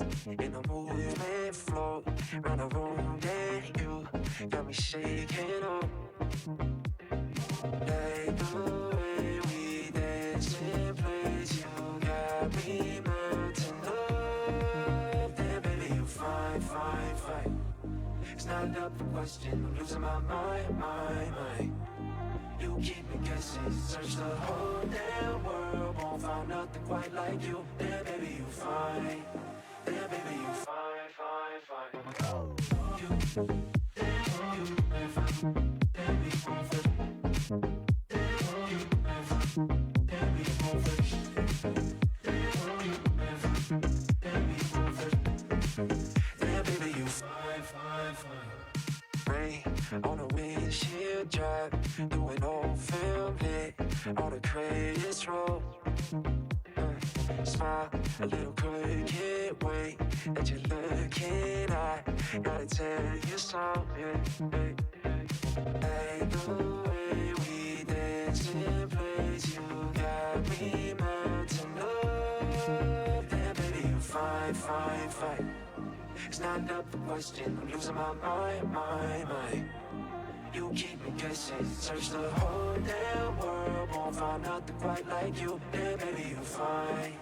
in a movement flow round the room. Then you got me shaking up. Like the way we dance in place, you got me melting up. Then baby you fine, fine, fine. It's not up for question. I'm losing my mind, mind, mind. You keep me guessing, search the whole damn world, won't find nothing quite like you. Then baby you fine, doing old film lit on the greatest road. Uh, Smile a little crooked way that you're looking at. Gotta tell you something. Hey, hey, the way we dance in place, you got me melting up. Then baby, you fine, fine, fine. It's not up for question. I'm losing my mind, mind, mind. You keep me guessing. Search the whole damn world, won't find nothing quite like you. Then baby you fine.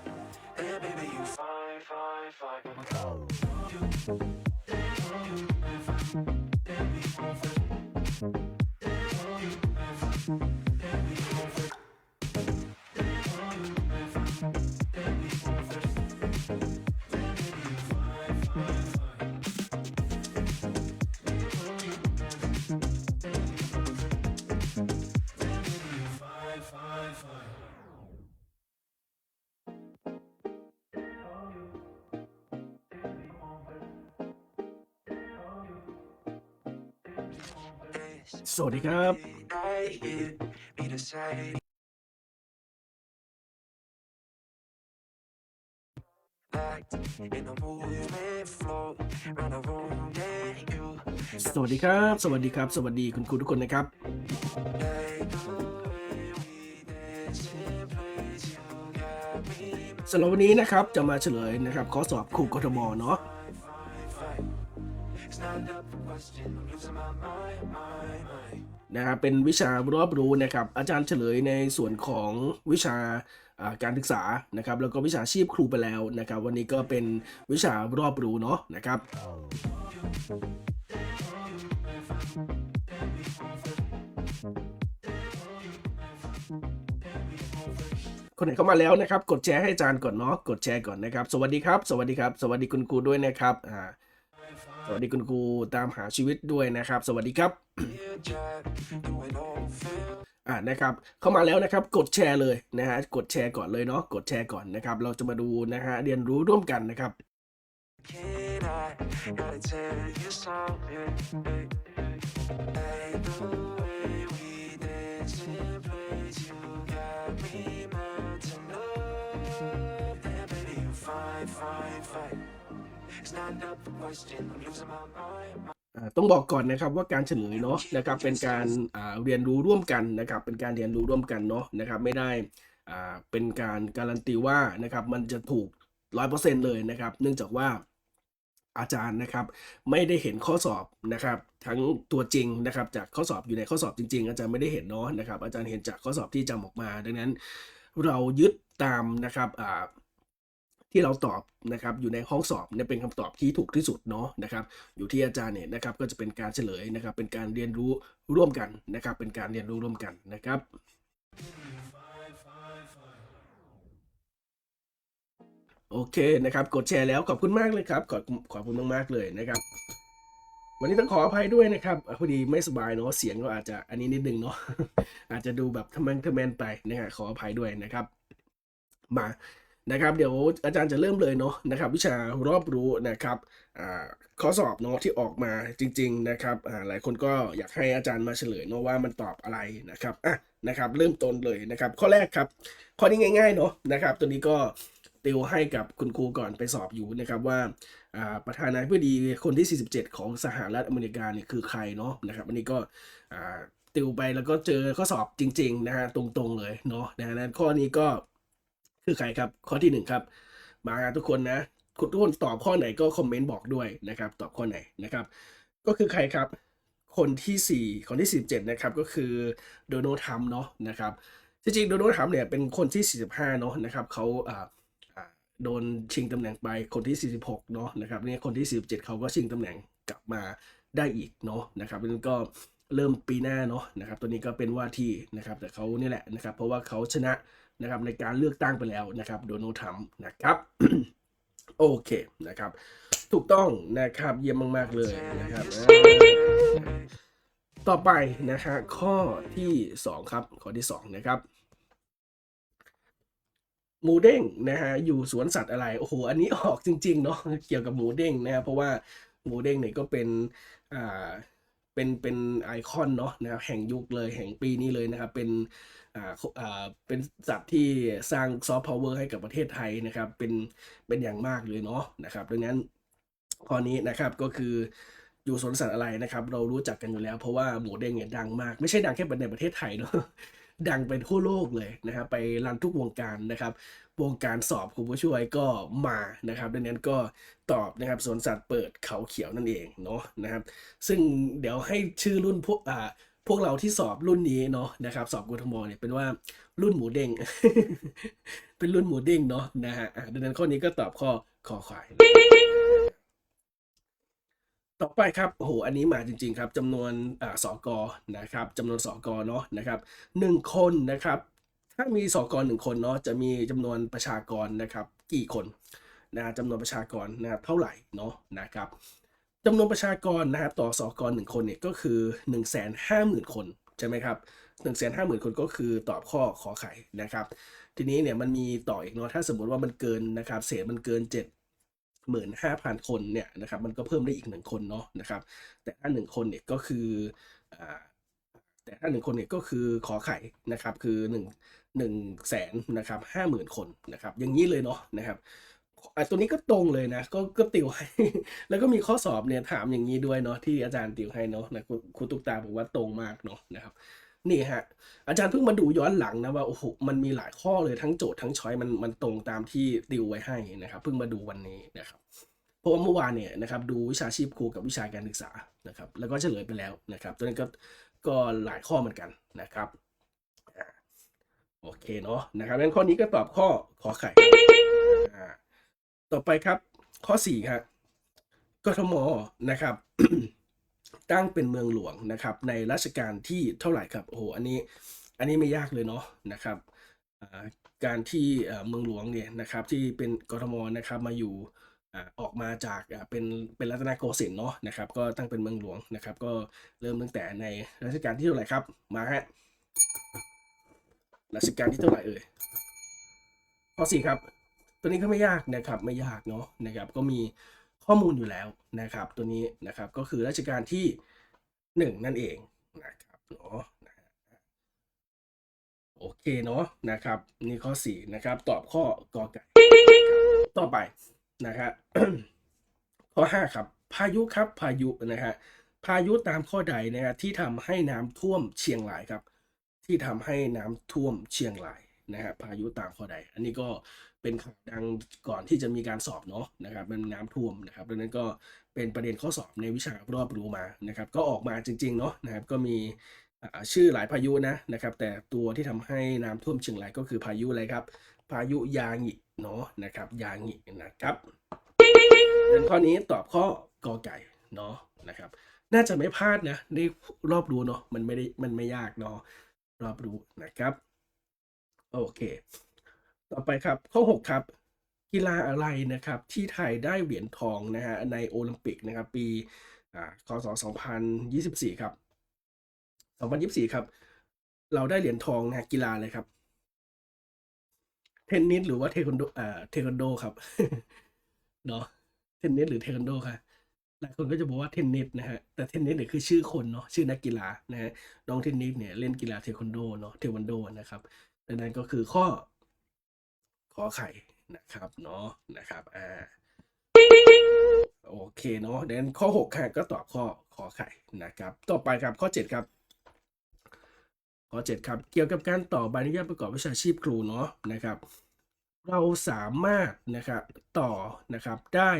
Then baby you fine, fine, fine. You, fit. You. You, สวัสดีครับสวัสดีครับ สวัสดีครับ สวัสดีคุณครูทุกคนนะครับ สำหรับวันนี้นะครับจะมาเฉลยนะครับข้อสอบครูกทมเนาะ นะครับเป็นวิชารอบรู้นะครับอาจารย์เฉลยในส่วนของวิชาอ่าการศึกษานะครับแล้วก็วิชาชีพครูไปแล้วนะครับ วันนี้ก็เป็นวิชารอบรู้เนาะนะครับคนไหนเข้ามาแล้วนะครับ กดแชร์ให้อาจารย์ก่อนเนาะกดแชร์ก่อนนะครับ สวัสดีครับ สวัสดีครับ สวัสดีคุณครูด้วยนะครับอ่า สวัสดีคุณครูตามหาชีวิตด้วยนะครับ สวัสดีครับอ่านะครับเข้ามาแล้วนะครับกดแชร์เลยนะฮะกดแชร์ก่อนเลยเนาะกดแชร์ก่อนนะครับ เราจะมาดูนะฮะเรียนรู้ร่วมกันนะครับ Can I gotta ต้องบอกก่อนนะครับว่าการเฉลยเนาะนะครับเป็นการเรียนรู้ร่วมกันนะครับเป็นการเรียนรู้ร่วมกันเนาะนะครับไม่ได้เป็นการการันตีว่านะครับมันจะถูกร้อยเปอร์เซ็นต์เลยนะครับ เนื่องจากว่าอาจารย์นะครับไม่ได้เห็นข้อสอบนะครับทั้งตัวจริงนะครับจากข้อสอบอยู่ในข้อสอบจริง ๆ อาจารย์ไม่ได้เห็นเนาะนะครับอาจารย์เห็นจากข้อสอบที่จำออกมา ดังนั้นเรายึดตามนะครับ ที่เราตอบนะครับอยู่ในห้องสอบเนี่ยเป็นคำตอบที่ถูกที่สุดเนาะนะครับอยู่ที่อาจารย์เนี่ยนะครับก็จะเป็นการเฉลยนะครับเป็นการเรียนรู้ร่วมกันนะครับเป็นการเรียนรู้ร่วมกันนะครับโอเคนะครับ กดแชร์แล้วขอบคุณมากเลยครับ ขอบขอบคุณมากๆเลยนะครับ วันนี้ต้องขออภัยด้วยนะครับพอดีไม่สบายเนาะเสียงก็อาจจะอันนี้นิดนึงเนาะอาจจะดูแบบทะแมงทะแมนไปนะฮะขออภัยด้วยนะครับ มา นะครับเดี๋ยวอาจารย์จะเริ่มเลยเนาะนะครับวิชารอบรู้นะครับข้อสอบเนาะที่ออกมาจริง ๆนะครับหลายคนก็อยากให้อาจารย์มาเฉลยเนาะว่ามันตอบอะไรนะครับอะนะครับเริ่มต้นเลยนะครับข้อแรกครับ ข้อนี้ง่ายๆเนาะนะครับตัวนี้ก็ติวให้กับคุณครูก่อนไปสอบอยู่นะครับว่าประธานาธิบดีคนที่ 47 ของสหรัฐอเมริกาเนี่ยคือใครเนาะนะครับอันนี้ก็ติวไปแล้วก็เจอข้อสอบจริงๆนะฮะตรงๆเลยเนาะนะฮะข้อนี้ก็ คือใครครับ ข้อที่หนึ่งครับ มาทุกคนนะคุณทุกคนตอบข้อไหนก็คอมเมนต์บอกด้วยนะครับ ตอบข้อไหนนะครับ ก็คือใครครับ คนที่สี่คนที่สิบเจ็ดนะครับ ก็คือโดนัลด์ทรัมป์เนาะนะครับจริงๆโดนัลด์ทรัมป์เนี่ยเป็นคนที่ 45 เนาะนะครับเขาอ่าอ่าโดนชิงตำแหน่งไปคนที่ 46 เนาะนะครับเนี่ยคนที่ 47 เขาก็ชิงตำแหน่งกลับมาได้อีกเนาะนะครับนั่นก็เริ่มปีหน้าเนาะนะครับตัวนี้ก็เป็นว่าที่นะครับแต่เขานี่แหละนะครับ เพราะว่าเขาชนะ นะครับในการเลือกตั้งไปแล้วนะครับโดนัลด์ทรัมป์นะครับโอเคนะครับ ถูกต้องนะครับเยี่ยมมาก ๆ เลยนะครับ ต่อไปนะฮะข้อที่ 2 ครับ ข้อที่ 2 นะครับหมูเด้งนะฮะอยู่สวนสัตว์อะไรโอ้โหอันนี้ออกจริง ๆ เนาะเกี่ยวกับหมูเด้งนะครับเพราะว่าหมูเด้งเนี่ยก็เป็นอ่าเป็นเป็นไอคอนเนาะนะครับแห่งยุคเลยแห่งปีนี้เลยนะครับเป็น เป็นสัตว์ที่สร้างซอฟต์พาวเวอร์ให้กับประเทศไทยนะครับเป็นเป็นอย่างมากเลยเนาะนะครับดังนั้นข้อนี้นะครับก็คืออยู่สวนสัตว์อะไรนะครับ เรารู้จักกันอยู่แล้ว เพราะว่าหมูเด้งเนี่ยดังมาก ไม่ใช่ดังแค่ในประเทศไทยเนาะดังไปทั่วโลกเลยนะครับไปรันทุกวงการนะครับ วงการสอบครูผู้ช่วยก็มานะครับ ดังนั้นก็ตอบนะครับสวนสัตว์เปิดเขาเขียวนั่นเองเนาะนะครับ ซึ่งเดี๋ยวให้ชื่อรุ่นพวกอ่า พวกเราที่สอบรุ่นนี้เนาะนะครับ สอบกทมเนี่ยเป็นว่ารุ่นหมูเด้งเป็นรุ่นหมูเด้งเนาะนะฮะอะดังนั้นข้อนี้ก็ตอบข้อคอควายต่อไปครับโอ้โหอันนี้มาจริง ๆ ครับจำนวนอ่าสกนะครับจำนวนสกเนาะนะครับหนึ่งคนนะครับ ถ้ามีสกหนึ่งคนเนาะจะมีจำนวนประชากรนะครับ กี่คนนะจำนวนประชากรนะครับเท่าไหร่เนาะนะครับ จำนวนประชากรนะครับต่อสกรหนึ่งคนเนี่ยก็คือ1นึ่งแสนห้าหมื่นคนใช่ไหมครับหนึ่งแสนห้าหมื่นคนก็คือตอบข้อขอไข่นะครับ ทีนี้เนี่ยมันมีต่ออีกเนาะถ้าสมมติว่ามันเกินนะครับเศษมันเกินเจ็ดหมื่นห้าพันคนเนี่ยนะครับมันก็เพิ่มได้อีกหนึ่งคนเนาะนะครับแต่ถ้าหนึ่งคนเนี่ยก็คืออแต่ถ้าหนึ่งคนเนี่ยก็คือขอไข่นะครับคือหนึ่งหนึ่งแสนนะครับห้าหมื่นคนนะครับอย่างนี้เลยเนาะนะครับ อะตัวนี้ก็ตรงเลยนะ ก็ก็ติวให้ แล้วก็มีข้อสอบเนี่ยถามอย่างนี้ด้วยเนาะที่อาจารย์ติวให้เนาะนะครูตุ๊กตาบอกว่าตรงมากเนาะนะครับ นี่ฮะ อาจารย์เพิ่งมาดูย้อนหลังนะว่าโอ้โหมันมีหลายข้อเลยทั้งโจทย์ทั้งช้อยมันมันตรงตามที่ติวไว้ให้นะครับ เพิ่งมาดูวันนี้นะครับเพราะว่าเมื่อวานเนี่ยนะครับดูวิชาชีพครูกับวิชาการศึกษานะครับ แล้วก็เฉลยไปแล้วนะครับ ตัวนั้ก็ก็หลายข้อเหมือนกันนะครับโอเคเนาะนะครับงั้นข้อนี้ก็ตอบข้อขอไข่ ต่อไปครับ ข้อสี่ครับกทมนะครับ ตั้งเป็นเมืองหลวงนะครับ ในรัชกาลที่เท่าไหร่ครับโอ้โหอันนี้อันนี้ไม่ยากเลยเนาะนะครับการที่เมืองหลวงเนี่ยนะครับที่เป็นกทมนะครับมาอยู่ออกมาจากเป็นเป็นรัตนโกสินทร์เนาะนะครับก็ตั้งเป็นเมืองหลวงนะครับ ก็เริ่มตั้งแต่ในรัชกาลที่เท่าไหร่ครับมาฮะรัชกาลที่เท่าไหร่เอ่ยข้อสี่ครับ ตัวนี้ก็ไม่ยากนะครับไม่ยากเนาะนะครับก็มีข้อมูลอยู่แล้วนะครับ ตัวนี้นะครับก็คือรัชกาลที่หนึ่งนั่นเองนะครับเนาะโอเคเนาะนะครับนี่ข้อสี่นะครับตอบข้อกอไก่ต่อไปนะครับข้อห้าครับ พายุครับพายุนะฮะพายุตามข้อใดนะฮะที่ทำให้น้ำท่วมเชียงรายครับ ที่ทำให้น้ำท่วมเชียงรายนะฮะพายุตามข้อใด อันนี้ก็ เป็นข่าวดังก่อนที่จะมีการสอบเนาะนะครับมันน้ำท่วมนะครับดังนั้นก็เป็นประเด็นข้อสอบในวิชารอบรู้มานะครับก็ออกมาจริงๆเนาะนะครับก็มีชื่อหลายพายุนะนะครับ แต่ตัวที่ทำให้น้ำท่วมเชียงรายก็คือพายุอะไรครับ พายุยางิเนาะนะครับยางินะครับเรื่องข้อนี้ตอบข้อกอไก่เนาะนะครับ น่าจะไม่พลาดนะในรอบรู้เนาะมันไม่ได้มันไม่ยากเนาะรอบรู้นะครับ โอเค ต่อไปครับข้อ 6 ครับ กีฬาอะไรนะครับ ที่ไทยได้เหรียญทองนะฮะในโอลิมปิกนะครับปีอ่าคศ2024 ครับ 2024 ครับ เราได้เหรียญทองนะฮะกีฬาอะไรครับ เทนนิสหรือว่าเทควันโดอ่าเทควันโดครับเนาะเทนนิสหรือเทควันโดค่ะหลายคนก็จะบอกว่าเทนนิสนะฮะแต่เทนนิสเนี่ยคือชื่อคนเนาะชื่อนักกีฬานะฮะน้องเทนนิสเนี่ยเล่นกีฬาเทควันโดเนาะเทควันโดนะครับดังนั้นก็คือข้อ ขอไข่นะครับเนาะนะครับอ่าโอเคเนาะเดนข้อหกค่ะก็ตอบข้อขอไข่นะครับ ต่อไปครับข้อเจ็ดครับ ข้อเจ็ดครับ เกี่ยวกับการต่อใบอนุญาตประกอบวิชาชีพครูเนาะนะครับ เราสามารถนะครับต่อนะครับได้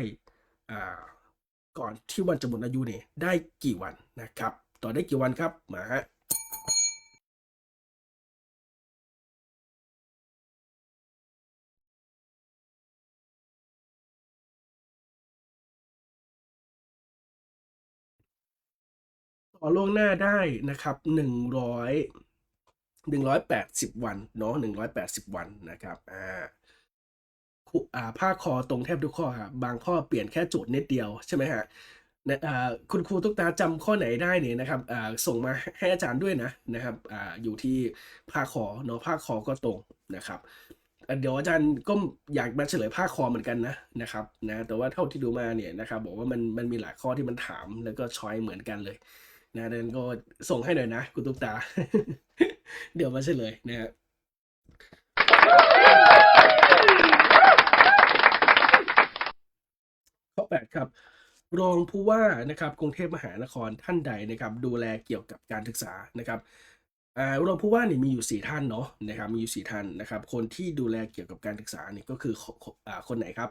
อ่าก่อนที่วันจะหมดอายุเนี่ยได้กี่วันนะครับ ต่อได้กี่วันครับมาฮะ ต่อล่วงหน้าได้นะครับหนึ่งร้อยหนึ่งร้อยแปดสิบวันเนาะหนึ่งร้อยแปดสิบวันนะครับอ่าคุอ่าภาคอตรงแทบทุกข้อครับบางข้อเปลี่ยนแค่โจทย์นิดเดียวใช่ไหมฮะนะอ่าคุณครูทุกตาจำข้อไหนได้เนี่ยนะครับอ่าส่งมาให้อาจารย์ด้วยนะนะครับอ่าอยู่ที่ภาคคอเนาะภาคคอก็ตรงนะครับเดี๋ยวอาจารย์ก็อยากมาเฉลยภาคคอเหมือนกันนะนะครับนะแต่ว่าเท่าที่ดูมาเนี่ยนะครับบอกว่ามันมันมีหลายข้อที่มันถามแล้วก็ช้อยเหมือนกันเลย นะเดนก็ส่งให้หน่อยนะ คุณตุ๊กตา เดี๋ยวมาเฉลยนะฮะข้อแปดครับ รองผู้ว่านะครับกรุงเทพมหานครท่านใดนะครับ ดูแลเกี่ยวกับการศึกษานะครับรองผู้ว่านี่มีอยู่สี่ท่านเนาะนะครับมีอยู่สี่ท่านนะครับ คนที่ดูแลเกี่ยวกับการศึกษานี่ก็คืออคนไหนครับ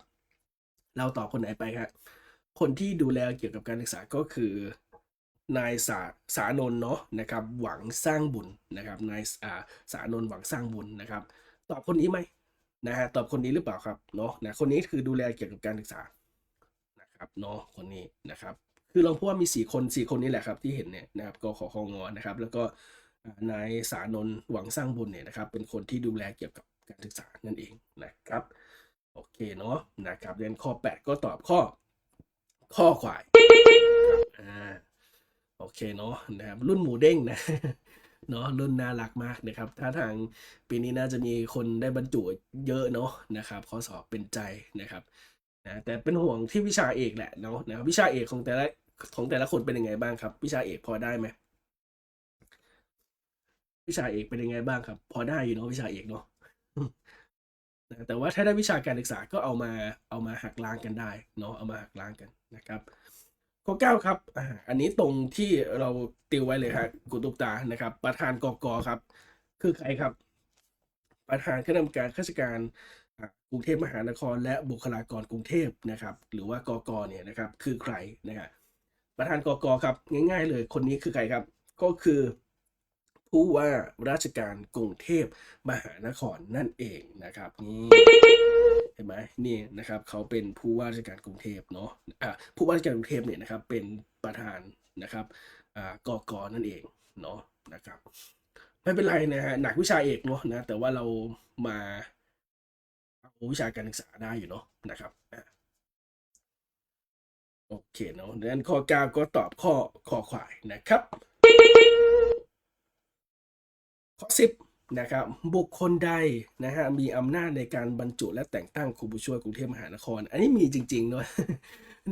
เราตอบคนไหนไปครับคนที่ดูแลเกี่ยวกับการศึกษาก็คือ นายสาสานนท์เนาะนะครับหวังสร้างบุญนะครับนายอ่าสานนท์หวังสร้างบุญนะครับ ตอบคนนี้ไหมนะฮะตอบคนนี้หรือเปล่าครับเนาะนะคนนี้คือดูแลเกี่ยวกับการศึกษานะครับเนาะคนนี้นะครับ คือเราพูดว่ามีสี่คนสี่คนนี้แหละครับที่เห็นเนี่ยนะครับก็ขอของอนะครับ แล้วก็นายสานนท์หวังสร้างบุญเนี่ยนะครับ เป็นคนที่ดูแลเกี่ยวกับการศึกษานั่นเองนะครับโอเคเนาะนะครับเรียนข้อ 8 ก็ตอบข้อ ข้อควายอ่า โอเคเนาะนะครับรุ่นหมูเด้งนะเนาะรุ่นน่ารักมากนะครับ ถ้าทางปีนี้น่าจะมีคนได้บรรจุเยอะเนาะนะครับข้อสอบเป็นใจนะครับนะแต่เป็นห่วงที่วิชาเอกแหละเนาะนะครับวิชาเอกของแต่ละของแต่ละคนเป็นยังไงบ้างครับ วิชาเอกพอได้ไหมวิชาเอกเป็นยังไงบ้างครับ พอได้อยู่เนาะวิชาเอกเนาะนะแต่ว่าถ้าได้วิชาการศึกษาก็เอามาเอามาหักล้างกันได้เนาะเอามาหักล้างกันนะครับ ข้อเก้าครับอันนี้ตรงที่เราติวไว้เลยฮะกุตุกตานะครับ ประธานกกครับ คือใครครับ ประธานคณะกรรมการข้าราชการกรุงเทพมหานคร และบุคลากรกรุงเทพนะครับ หรือว่ากกเนี่ยนะครับ คือใครนะครับประธานกกครับ ง่าย ๆ เลยคนนี้คือใครครับ ก็คือผู้ว่าราชการกรุงเทพมหานครนั่นเองนะครับนี่ เห็นไหมนี่นะครับเขาเป็นผู้ว่าราชการกรุงเทพเนาะอ่าผู้ว่าราชการกรุงเทพเนี่ยนะครับเป็นประธานนะครับอ่ากกนั่นเองเนาะนะครับไม่เป็นไรนะฮะหนักวิชาเอกเนาะนะแต่ว่าเรามาเอาวิชาการศึกษาได้อยู่เนาะนะครับโอเคเนาะดังนั้นข้อก้าก็ตอบข้อข้อควายนะครับข้อสิบ นะครับบุคคลใดนะฮะมีอำนาจในการบรรจุและแต่งตั้งครูผู้ช่วยกรุงเทพมหานคร อันนี้มีจริงๆเนาะ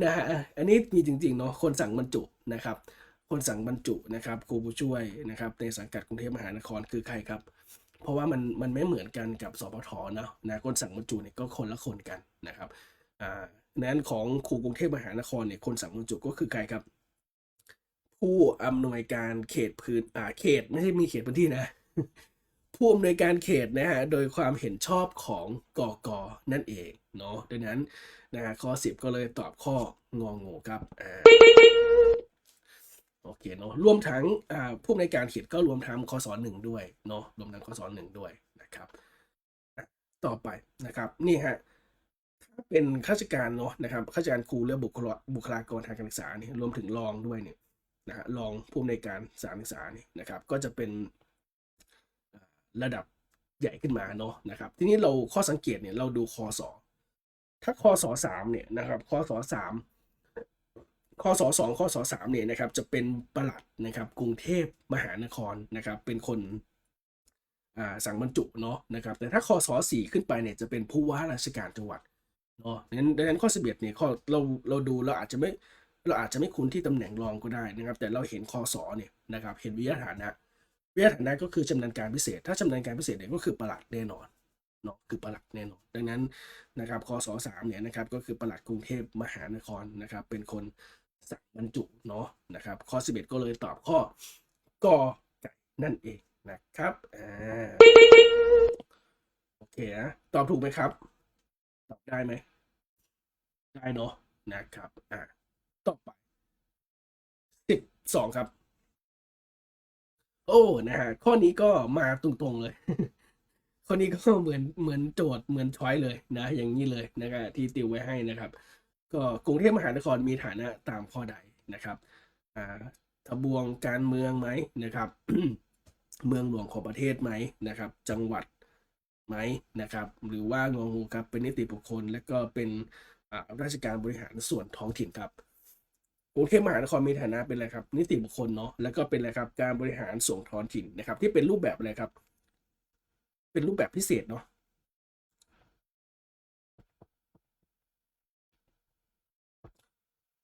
นะฮะอันนี้มีจริงๆเนาะคนสั่งบรรจุนะครับ คนสั่งบรรจุนะครับครูผู้ช่วยนะครับในสังกัดกรุงเทพมหานครคือใครครับ เพราะว่ามันมันไม่เหมือนกันกับสปทเนาะนะคนสั่งบรรจุเนี่ยก็คนละคนกันนะครับอ่านั้นของครูกรุงเทพมหานครเนี่ยคนสั่งบรรจุก็คือใครครับ ผู้อำนวยการเขตพื้นอ่าเขตไม่ใช่มีเขตพื้นที่นะ ผู้อำนวยการเขตนะฮะโดยความเห็นชอบของกกนั่นเองเนาะดังนั้นนะฮะข้อ 10 ก็เลยตอบข้ององูครับอ่าโอเคเนาะรวมทั้งอ่าผู้อำนวยการเขตก็รวมทั้งคศหนึ่งด้วยเนาะรวมทั้งคศหนึ่งด้วยนะครับต่อไปนะครับนี่ฮะถ้าเป็นข้าราชการเนาะนะครับข้าราชการครูและบุคลาบุคลากรทางการศึกษานี่รวมถึงรองด้วยเนี่ยนะฮะรองผู้อำนวยการสานศึกษานี่นะครับ ก็จะเป็น ระดับใหญ่ขึ้นมาเนาะนะครับ ทีนี้เราข้อสังเกตเนี่ยเราดูคอสอถ้าคอสอสามเนี่ยนะครับคอสอสามคอสอสองคอสอสามเนี่ยนะครับ จะเป็นประหลัดนะครับกรุงเทพมหานครนะครับ เป็นคนอ่าสั่งบรรจุเนาะนะครับ แต่ถ้าคอสอสี่ขึ้นไปเนี่ยจะเป็นผู้ว่าราชการจังหวัดเนาะดังนั้นดังนั้นข้อสิบเอ็ดเนี่ยข้อเราเราดูเราอาจจะไม่เราอาจจะไม่คุ้นที่ตำแหน่งรองก็ได้นะครับ แต่เราเห็นคอสอเนี่ยนะครับ เห็นวิทยาฐานะ วิทยาฐานะก็คือชำนาญการพิเศษ ถ้าชำนาญการพิเศษเนี่ยก็คือประหลัดแน่นอนเนาะคือประหลัดแน่นอน ดังนั้นนะครับคศสามเนี่ยนะครับก็คือประหลัดกรุงเทพมหานครนะครับเป็นคนสั่งบรรจุเนาะนะครับข้อสิบเอ็ดก็เลยตอบข้อกอไก่นั่นเองนะครับอ่าโอเคนะตอบถูกไหมครับ ตอบได้ไหมได้เนาะนะครับอะต่อไปสิบสองครับ โอ้นะฮะข้อนี้ก็มาตรงๆเลย ข้อนี้ก็เหมือนเหมือนโจทย์เหมือนช้อยเลยนะ อย่างนี้เลยนะครับที่ติวไว้ให้นะครับ ก็กรุงเทพมหานครมีฐานะตามข้อใดนะครับอ่าทบวงการเมืองไหมนะครับ เมืองหลวงของประเทศไหมนะครับ จังหวัดไหมนะครับ หรือว่างงูครับเป็นนิติบุคคล และก็เป็นอ่าราชการบริหารส่วนท้องถิ่นครับ กรุงเทพมหานครมีฐานะเป็นอะไรครับนิติบุคคลเนาะแล้วก็เป็นอะไรครับการบริหารส่วนท้องถิ่นนะครับ ที่เป็นรูปแบบอะไรครับ เป็นรูปแบบพิเศษเนาะ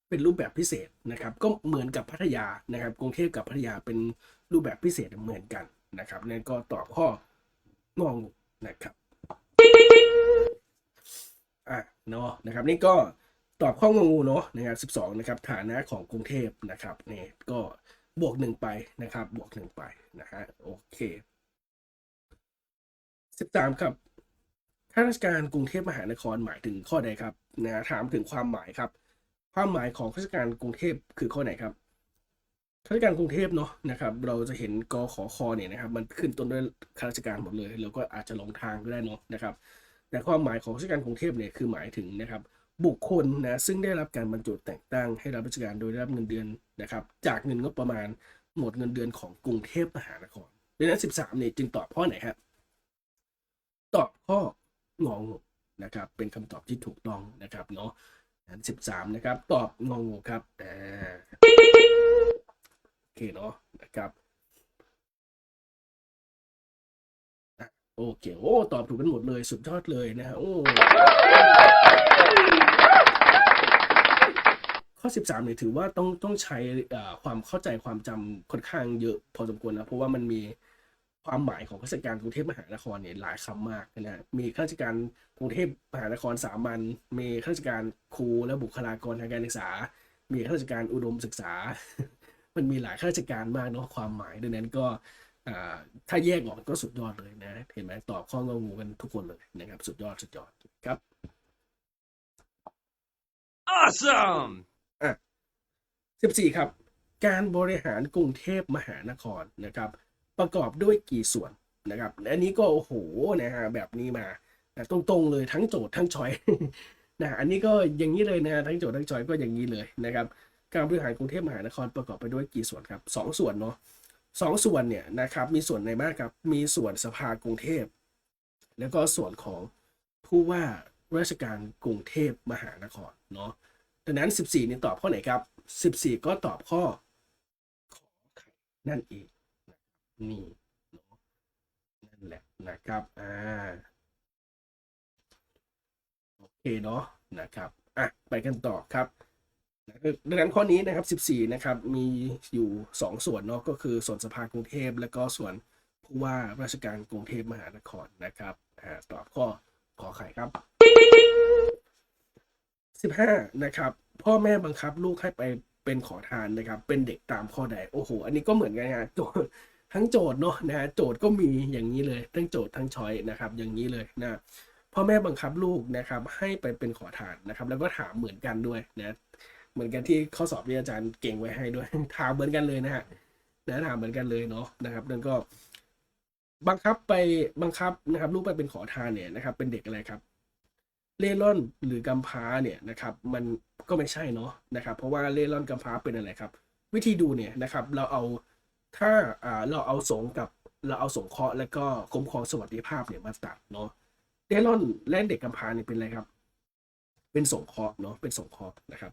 เป็นรูปแบบพิเศษนะครับ ก็เหมือนกับพัทยานะครับ กรุงเทพกับพัทยาเป็นรูปแบบพิเศษเหมือนกันนะครับนั่นก็ตอบข้ององนะครับอะเนาะนะครับ นี่ก็ ตอบข้อง,งูเนาะนะครับสิบสองนะครับฐานะของกรุงเทพนะครับนี่ก็บวกหนึ่งไปนะครับ บวกหนึ่งไปนะฮะโอเคสิบสามครับข้าราชการกรุงเทพมหานครหมายถึงข้อใดครับนะถามถึงความหมายครับ ความหมายของข้าราชการกรุงเทพคือข้อไหนครับข้าราชการกรุงเทพเนาะนะครับ เราจะเห็นกขอคอเนี่ยนะครับ มันขึ้นต้นด้วยข้าราชการหมดเลย แล้วก็อาจจะหลงทางก็ได้เนาะนะครับ แต่ความหมายของข้าราชการกรุงเทพเนี่ยคือหมายถึงนะครับ บุคคลนะซึ่งได้รับการบรรจุแต่งตั้งให้รับราชการโดยได้รับเงินเดือนนะครับจากเงินงบประมาณหมดเงินเดือนของกรุงเทพมหานครดังนั้น 13เนี่ยจึงตอบข้อไหนครับตอบข้ององนะครับเป็นคำตอบที่ถูกต้องนะครับเนาะอันสิบสามนะครับ ตอบงงครับอ่าโอเคเนาะนะครับโอเคโอ้ตอบถูกกันหมดเลยสุดยอดเลยนะฮะโอ้ ข้อ 13เนี่ยถือว่าต้องต้องใช้ความเข้าใจความจำค่อนข้างเยอะพอสมควรนะเพราะว่ามันมีความหมายของข้าราชการกรุงเทพมหานครเนี่ยหลายคำมากนะมีข้าราชการกรุงเทพมหานครสามัญมีข้าราชการครูและบุคลากรทางการศึกษา มีข้าราชการอุดมศึกษา มันมีหลายข้าราชการมากเนาะความหมายดังนั้นก็ถ้าแยกออกก็สุดยอดเลยนะ เห็นไหมตอบข้ององูกันทุกคนเลยนะครับ สุดยอดสุดยอดครับ Awesome! อะสิบสี่ครับ การบริหารกรุงเทพมหานครนะครับ ประกอบด้วยกี่ส่วนนะครับอันนี้ก็โอ้โหนะฮะแบบนี้มาตรงๆเลยทั้งโจทย์ทั้งชอยนะอันนี้ก็อย่างนี้เลยนะทั้งโจทย์ทั้งชอยก็อย่างนี้เลยนะครับ การบริหารกรุงเทพมหานครประกอบไปด้วยกี่ส่วนครับสองส่วนเนาะสองส่วนเนี่ยนะครับมีส่วนไหนบ้างครับมีส่วนสภากรุงเทพ แล้วก็ส่วนของผู้ว่า ราชการกรุงเทพมหานครเนาะดังนั้น 14นี่ตอบข้อไหนครับ 14 ก็ตอบข้อขอไข่นั่นเองนี่เนาะนั่นแหละนะครับอ่าโอเคเนาะนะครับอะไปกันต่อครับดังนั้นข้อนี้นะครับ 14 นะครับ มีอยู่ 2 ส่วนเนาะ ก็คือส่วนสภากรุงเทพ และก็ส่วนผู้ว่าราชการกรุงเทพมหานครนะครับอ่าตอบข้อขอไข่ครับ สิบห้านะครับ พ่อแม่บังคับลูกให้ไปเป็นขอทานนะครับ เป็นเด็กตามข้อใดโอ้โห อันนี้ก็เหมือนกันฮะโจทย์ทั้งโจทย์เนาะนะฮะโจทย์ก็มีอย่างนี้เลย ทั้งโจทย์ทั้งช้อยนะครับ อย่างนี้เลยนะพ่อแม่บังคับลูกนะครับ ให้ไปเป็นขอทานนะครับ แล้วก็ถามเหมือนกันด้วยนะเหมือนกันที่ข้อสอบที่อาจารย์เก่งไว้ให้ด้วยถามเหมือนกันเลยนะฮะนะถามเหมือนกันเลยเนาะนะครับนั่นก็บังคับไปบังคับนะครับลูกไปเป็นขอทานเนี่ยนะครับ เป็นเด็กอะไรครับ เล่ร่อนหรือกำพร้าเนี่ยนะครับมันก็ไม่ใช่เนาะนะครับเพราะว่าเล่ร่อนกำพร้าเป็นอะไรครับ วิธีดูเนี่ยนะครับเราเอาถ้าอ่าเราเอาสงกับเราเอาสงเคราะห์แล้วก็คุ้มครองสวัสดิภาพเนี่ยมาตัดเนาะเล่ร่อนและเด็กกำพร้าเนี่ยเป็นอะไรครับ เป็นสงเคราะห์เนาะเป็นสงเคราะห์นะครับ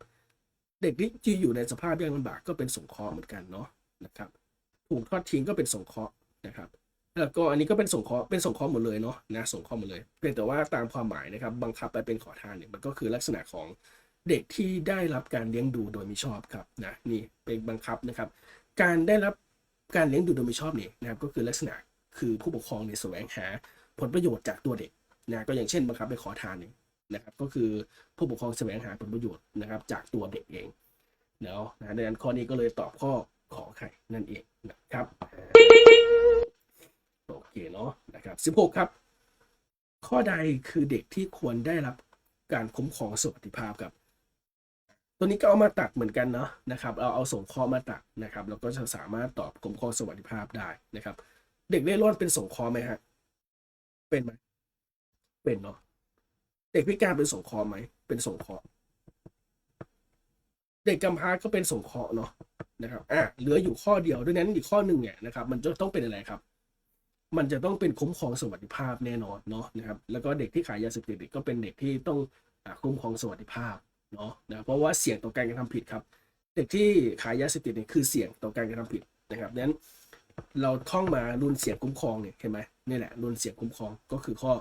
เด็กที่อยู่ในสภาพยากลำบากก็เป็นสงเคราะห์เหมือนกันเนาะนะครับถูกทอดทิ้งก็เป็นสงเคราะห์นะครับ แล้วก็อันนี้ก็เป็นส่งเคราะห์เป็นส่งเคราะห์หมดเลยเนาะนะส่งเคราะห์หมดเลยเพียงแต่ว่าตามความหมายนะครับบังคับไปเป็นขอทานเนี่ยมันก็คือลักษณะของเด็กที่ได้รับการเลี้ยงดูโดยมิชอบครับนะนี่เป็นบังคับนะครับ การได้รับการเลี้ยงดูโดยมิชอบเนี่ยนะครับก็คือลักษณะคือผู้ปกครองเนี่ยแสวงหาผลประโยชน์จากตัวเด็กนะก็อย่างเช่นบังคับไปขอทานเนี่ยนะครับก็คือผู้ปกครองแสวงหาผลประโยชน์นะครับจากตัวเด็กเองเนาะนะดังนั้นข้อนี้ก็เลยตอบข้อขอไข่นั่นเองนะครับ เคเนาะนะครับ 16 ครับ ข้อใดคือเด็กที่ควรได้รับการคุ้มครองสวัสดิภาพครับ ตัวนี้ก็เอามาตัดเหมือนกันเนาะนะครับเอาเอาส่งข้อมาตัดนะครับแล้วก็จะสามารถตอบคุ้มครองสวัสดิภาพได้นะครับ เด็กเล่ร่อนเป็นส่งข้อไหมฮะเป็นไหมเป็นเนาะเด็กพิการเป็นส่งคอไหมเป็นส่งคอเด็กกำพร้าก็เป็นสงเคราะห์เนาะนะครับอะเหลืออยู่ข้อเดียวดังนั้นอีกข้อหนึ่งเนี่ยนะครับ มันจะต้องเป็นอะไรครับ มันจะต้องเป็นคุ้มครองสวัสดิภาพแน่นอนเนาะนะครับแล้วก็เด็กที่ขายยาเสพติดก็เป็นเด็กที่ต้องอคุ้มครองสวัสดิภาพเนาะนะเพราะว่าเสี่ยงต่อการกระทำผิดครับ เด็กที่ขายยาเสพติดเนี่ยคือเสี่ยงต่อการกระทำผิดนะครับดังนั้นเราท่องมารุนเสี่ยงคุ้มครองเนี่ยเห็นไหมนี่แหละรุนเสี่ยงคุ้มครองก็คือข้อ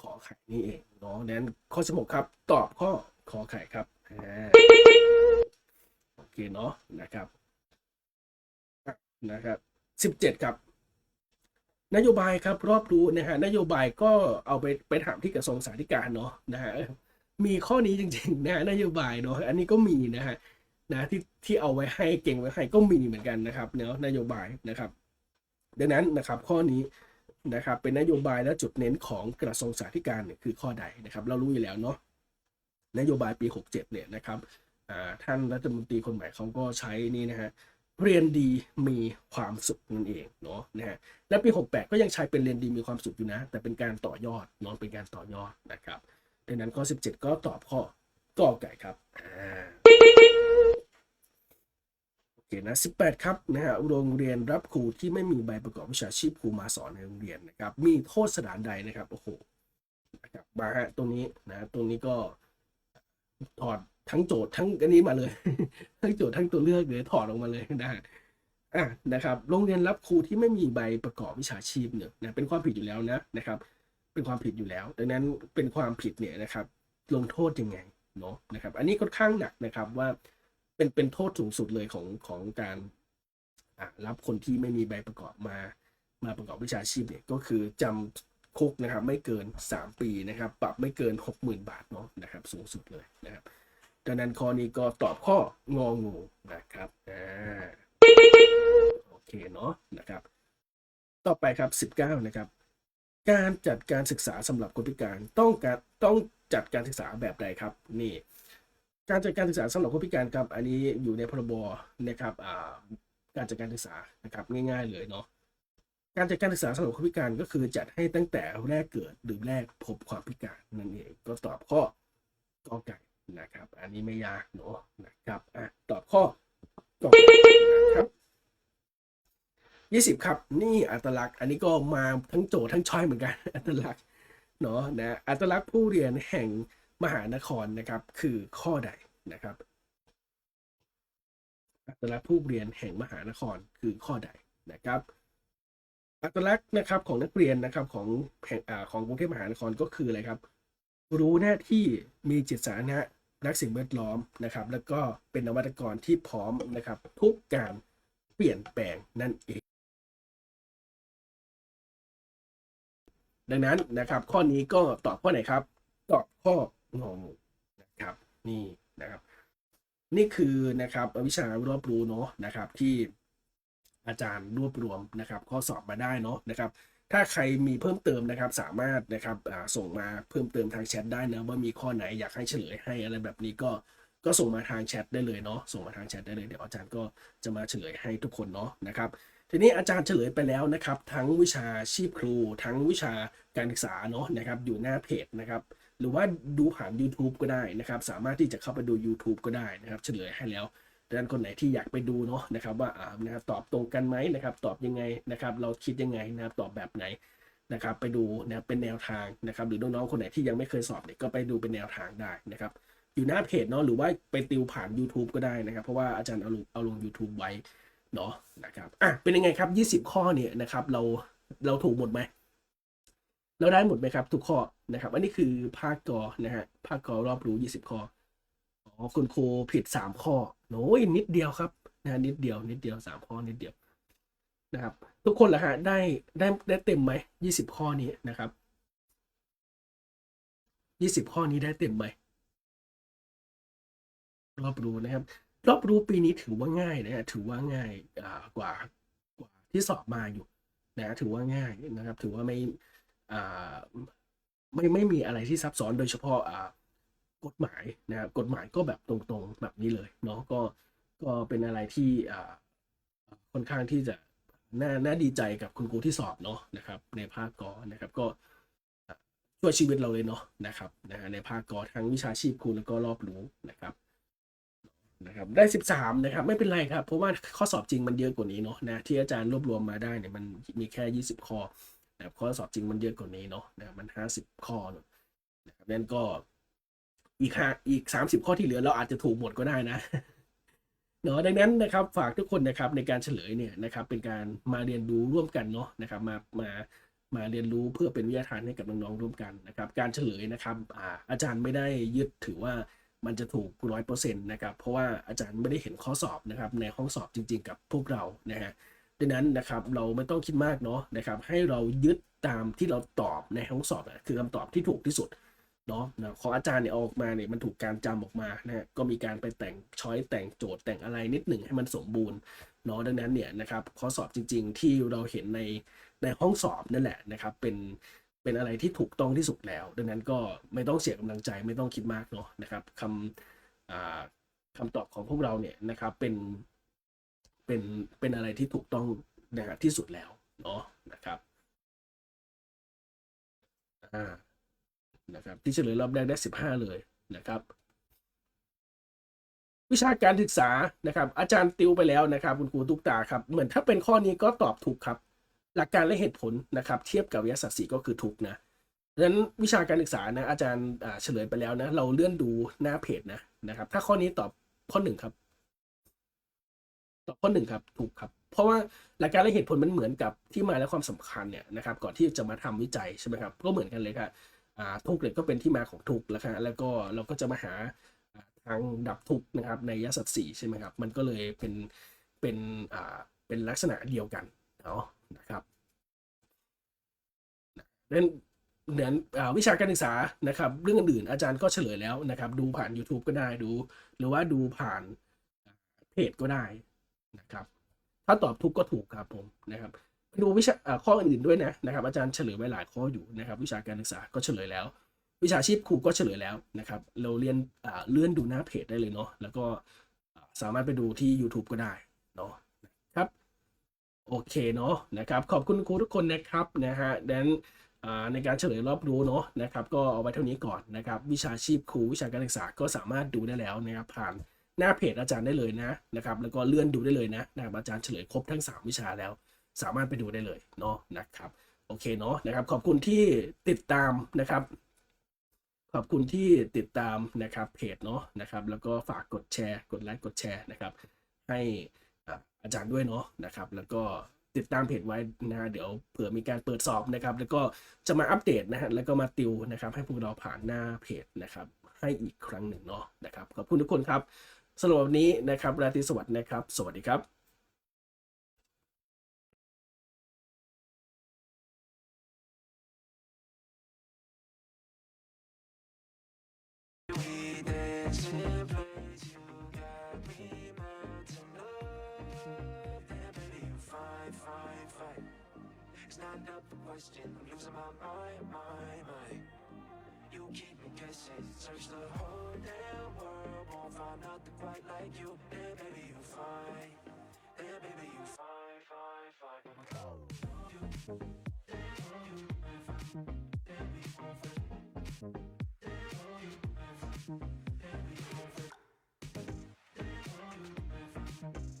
ขอไข่นี่เองเนาะดังนั้นข้อสมกครับ ตอบข้อขอไข่ครับโอเคเนาะนะครับนะครับสิบเจ็ดครับ นโยบายครับรอบรู้นะฮะนโยบายก็เอาไปไปถามที่กระทรวงสาธารณการเนาะนะฮะมีข้อนี้จริงๆนะนโยบายเนาะอันนี้ก็มีนะฮะนะที่ที่เอาไว้ให้เก่งไว้ให้ก็มีเหมือนกันนะครับเนาะนโยบายนะครับ ดังนั้นนะครับข้อนี้นะครับเป็นนโยบายและจุดเน้นของกระทรวงสาธารณการเนี่ยคือข้อใดนะครับ เรารู้อยู่แล้วเนาะนโยบายปี 67เนี่ยนะครับท่านรัฐมนตรีคนใหม่เขาก็ใช้นี่นะฮะ เรียนดีมีความสุขนั่นเองเนาะนะฮะและปี 68 ก็ยังใช้เป็นเรียนดีมีความสุขอยู่นะ แต่เป็นการต่อยอดเนอนเป็นการต่อยอดนะครับดังนั้นข้อ 17 ก็ตอบข้อกอไก่ครับโอเคนะ 18 ครับนะฮะโรงเรียนรับครูที่ไม่มีใบประกอบวิชาชีพครูมาสอนในโรงเรียนนะครับ มีโทษสถานใดนะครับโอ้โหนะครับมาฮะตรงนี้นะตรงนี้ก็ถอด ทั้งโจทย์ทั้งอันนี้มาเลย ทั้งโจทย์ทั้งตัวเลือกเลยถอดออกมาเลยนะอะนะครับ โรงเรียนรับครูที่ไม่มีใบประกอบวิชาชีพเนี่ยนะเป็นความผิดอยู่แล้วนะนะครับ เป็นความผิดอยู่แล้ว ดังนั้นเป็นความผิดเนี่ยนะครับ ลงโทษยังไงเนาะนะครับ อันนี้ค่อนข้างหนักนะครับว่าเป็นเป็นโทษสูงสุดเลยของของการอะรับคนที่ไม่มีใบประกอบมา มาประกอบวิชาชีพเนี่ยก็คือจำคุกนะครับ ไม่เกิน 3 ปีนะครับ ปรับไม่เกิน 60,000 บาทเนาะนะครับ สูงสุดเลยนะครับ ดังนั้นข้อนี้ก็ตอบข้ององูนะครับอ่าโอเคเนาะนะครับ ต่อไปครับ 19 นะครับ การจัดการศึกษาสำหรับคนพิการต้องการต้องจัดการศึกษาแบบใดครับนี่การจัดการศึกษาสำหรับคนพิการครับ อันนี้อยู่ในพรบนะครับอ่าการจัดการศึกษานะครับง่ายๆเลยเนาะการจัดการศึกษาสำหรับคนพิการก็คือจัดให้ตั้งแต่แรกเกิดหรือแรกพบความพิการนั่นเองก็ตอบข้อกอไก่ นะครับ อันนี้ไม่ยากเนาะนะครับอะตอบข้อกอนะครับยี่สิบครับ นี่อัตลักษณ์ อันนี้ก็มาทั้งโจทย์ทั้งช้อยเหมือนกัน อัตลักษณ์เนาะนะอัตลักษณ์ผู้เรียนแห่งมหานครนะครับ คือข้อใดนะครับ อัตลักษณ์ผู้เรียนแห่งมหานครคือข้อใดนะครับ อัตลักษณ์นะครับของนักเรียนนะครับของแห่งของกรุงเทพมหานครก็คืออะไรครับ รู้หน้าที่มีจิตสาธารณะ รักสิ่งแวดล้อมนะครับ แล้วก็เป็นนวัตกรที่พร้อมนะครับ ทุกการเปลี่ยนแปลงนั่นเอง ดังนั้นนะครับ ข้อนี้ก็ตอบข้อไหนครับ ตอบข้ององูนะครับนี่นะครับ นี่คือนะครับวิชารอบรู้เนาะนะครับที่อาจารย์รวบรวมนะครับ ข้อสอบมาได้เนาะนะครับ ถ้าใครมีเพิ่มเติมนะครับสามารถนะครับส่งมาเพิ่มเติมทางแชทได้นะว่ามีข้อไหนอยากให้เฉลยให้อะไรแบบนี้ก็ก็ส่งมาทางแชทได้เลยเนาะส่งมาทางแชทได้เลยเดี๋ยวอาจารย์ก็จะมาเฉลยให้ทุกคนเนาะนะครับทีนี้อาจารย์เฉลยไปแล้วนะครับ ทั้งวิชาชีพครู ทั้งวิชาการศึกษาเนาะนะครับอยู่หน้าเพจนะครับหรือว่าดูผ่าน YouTube ก็ได้นะครับ สามารถที่จะเข้าไปดู YouTube ก็ได้นะครับ เฉลยให้แล้ว ดังนั้นคนไหนที่อยากไปดูเนาะนะครับว่าอ่านะครับตอบตรงกันไหมนะครับตอบยังไงนะครับเราคิดยังไงนะครับตอบแบบไหนนะครับไปดูนะครับเป็นแนวทางนะครับหรือน้องๆคนไหนที่ยังไม่เคยสอบเนี่ยก็ไปดูเป็นแนวทางได้นะครับอยู่หน้าเพจเนาะหรือว่าไปติวผ่าน YouTube ก็ได้นะครับ เพราะว่าอาจารย์เอาลงเอาลง YouTube ไว้เนาะนะครับอะเป็นยังไงครับ 20 ข้อเนี่ยนะครับเราเราถูกหมดไหมเราได้หมดไหมครับ ทุกข้อนะครับ อันนี้คือภาคกอนะฮะภาคกอรอบรู้ 20 ข้อ คุณครูผิด3ข้อโอ้ยนิดเดียวครับนะฮะนิดเดียว นิดเดียว3ข้อนิดเดียวนะครับ ทุกคนละฮะได้ได้ได้เต็มไหม20ข้อนี้นะครับ20ข้อนี้ได้เต็มไหมรอบรู้นะครับ รอบรู้ปีนี้ถือว่าง่ายนะฮะถือว่าง่ายอ่ากว่ากว่าที่สอบมาอยู่นะถือว่าง่ายนะครับ ถือว่าไม่อ่าไม่ไม่มีอะไรที่ซับซ้อนโดยเฉพาะอ่า กฎหมายนะครับกฎหมายก็แบบตรงๆแบบนี้เลยเนาะก็ก็เป็นอะไรที่ค่อนข้างที่จะน่าน่าดีใจกับคุณครูที่สอบเนาะนะครับ ในภาคกอนะครับก็ช่วยชีวิตเราเลยเนาะนะครับนะฮะในภาคกอทั้งวิชาชีพครูแล้วก็รอบรู้นะครับนะครับได้ 13 นะครับ ไม่เป็นไรครับ เพราะว่าข้อสอบจริงมันเยอะกว่านี้เนาะนะที่อาจารย์รวบรวมมาได้เนี่ยมันมีแค่ 20 ข้อนะครับข้อสอบจริงมันเยอะกว่านี้เนาะนะมัน 50 ข้อเนอนะครับนั่นก็ อีกห้าอีกสามสิบข้อที่เหลือเราอาจจะถูกหมดก็ได้นะเนาะดังนั้นนะครับฝากทุกคนนะครับในการเฉลยเนี่ยนะครับเป็นการมาเรียนรู้ร่วมกันเนาะนะครับมามามาเรียนรู้เพื่อเป็นวิทยาทานให้กับน้องๆร่วมกันนะครับ การเฉลยนะครับอาอาจารย์ไม่ได้ยึดถือว่ามันจะถูกร้อยเปอร์เซ็นต์นะครับเพราะว่าอาจารย์ไม่ได้เห็นข้อสอบนะครับในห้องสอบจริง ๆ กับพวกเรานะฮะดังนั้นนะครับเราไม่ต้องคิดมากเนาะนะครับให้เรายึดตามที่เราตอบในห้องสอบอะคือคำตอบที่ถูกที่สุด เนาะนะของอาจารย์เนี่ยออกมาเนี่ยมันถูกการจำออกมานะฮะก็มีการไปแต่งช้อยแต่งโจทย์แต่งอะไรนิดหนึ่งให้มันสมบูรณ์เนาะดังนั้นเนี่ยนะครับข้อสอบจริง ๆ ที่เราเห็นในในห้องสอบนั่นแหละนะครับเป็นเป็นอะไรที่ถูกต้องที่สุดแล้ว ดังนั้นก็ไม่ต้องเสียกำลังใจไม่ต้องคิดมากเนาะนะครับคำอ่าคำตอบของพวกเราเนี่ยนะครับเป็นเป็นเป็นอะไรที่ถูกต้องนะฮะที่สุดแล้วเนาะนะครับอ่า นะครับที่เฉลยรอบแรกได้ 15 เลยนะครับ วิชาการศึกษานะครับ อาจารย์ติวไปแล้วนะครับคุณครูทุกตาครับเหมือนถ้าเป็นข้อนี้ก็ตอบถูกครับ หลักการและเหตุผลนะครับ เทียบกับวิทยาศาสตร์สี่ก็คือถูกนะดังนั้นวิชาการศึกษานะอาจารย์เฉลยไปแล้วนะ เราเลื่อนดูหน้าเพจนะนะครับ ถ้าข้อนี้ตอบข้อหนึ่งครับ ตอบข้อหนึ่งครับ ถูกครับ เพราะว่าหลักการและเหตุผลมันเหมือนกับที่มาและความสำคัญเนี่ยนะครับ ก่อนที่จะมาทำวิจัยใช่ไหมครับ ก็เหมือนกันเลยครับ ทุกเนี่ยก็เป็นที่มาของทุกแล้วครับแล้วก็เราก็จะมาหาทางดับทุกนะครับในยสัตว์สี่ใช่ไหมครับ มันก็เลยเป็นเป็นอ่าเป็นลักษณะเดียวกันเนาะนะครับนั้นเหมือนอ่าวิชาการศึกษานะครับ เรื่องอื่นอาจารย์ก็เฉลยแล้วนะครับ ดูผ่าน YouTube ก็ได้ดู หรือว่าดูผ่านเพจก็ได้นะครับ ถ้าตอบถูกก็ถูกครับผมนะครับ ดูวิชาข้ออื่นๆด้วยนะนะครับ อาจารย์เฉลยไว้หลายข้ออยู่นะครับ วิชาการศึกษาก็เฉลยแล้ว วิชาชีพครูก็เฉลยแล้วนะครับ เราเรียนเลื่อนดูหน้าเพจได้เลยเนาะแล้วก็สามารถไปดูที่ YouTube ก็ได้เนาะนะครับโอเคเนาะนะครับ ขอบคุณครูทุกคนนะครับนะฮะดังนั้นในการเฉลยรอบรู้เนาะนะครับ ก็เอาไว้เท่านี้ก่อนนะครับ วิชาชีพครูวิชาการศึกษาก็สามารถดูได้แล้วนะครับผ่านหน้าเพจอาจารย์ได้เลยนะนะครับ แล้วก็เลื่อนดูได้เลยนะนะครับอาจารย์เฉลยครบทั้ง 3 วิชาแล้ว สามารถไปดูได้เลยเนาะนะครับโอเคเนาะนะครับ ขอบคุณที่ติดตามนะครับ ขอบคุณที่ติดตามนะครับเพจเนาะนะครับ แล้วก็ฝากกดแชร์ กดไลค์กดแชร์นะครับ ให้อาอาจารย์ด้วยเนาะนะครับ แล้วก็ติดตามเพจไว้นะฮะเดี๋ยวเผื่อมีการเปิดสอบนะครับ แล้วก็จะมาอัปเดตนะฮะแล้วก็มาติวนะครับ ให้พวกเราผ่านหน้าเพจนะครับ ให้อีกครั้งหนึ่งเนาะนะครับขอบคุณทุกคนครับสำหรับวันนี้นะครับราตรีสวัสดิ์นะครับ สวัสดีครับ not up for question. I'm losing my mind, my mind. You keep me guessing. Search the whole damn world, won't find nothing quite like you. Yeah, baby, you fine. Yeah, baby, you fine, fine, fine. Oh. You, you, you, baby, over. Baby, over. Baby, over.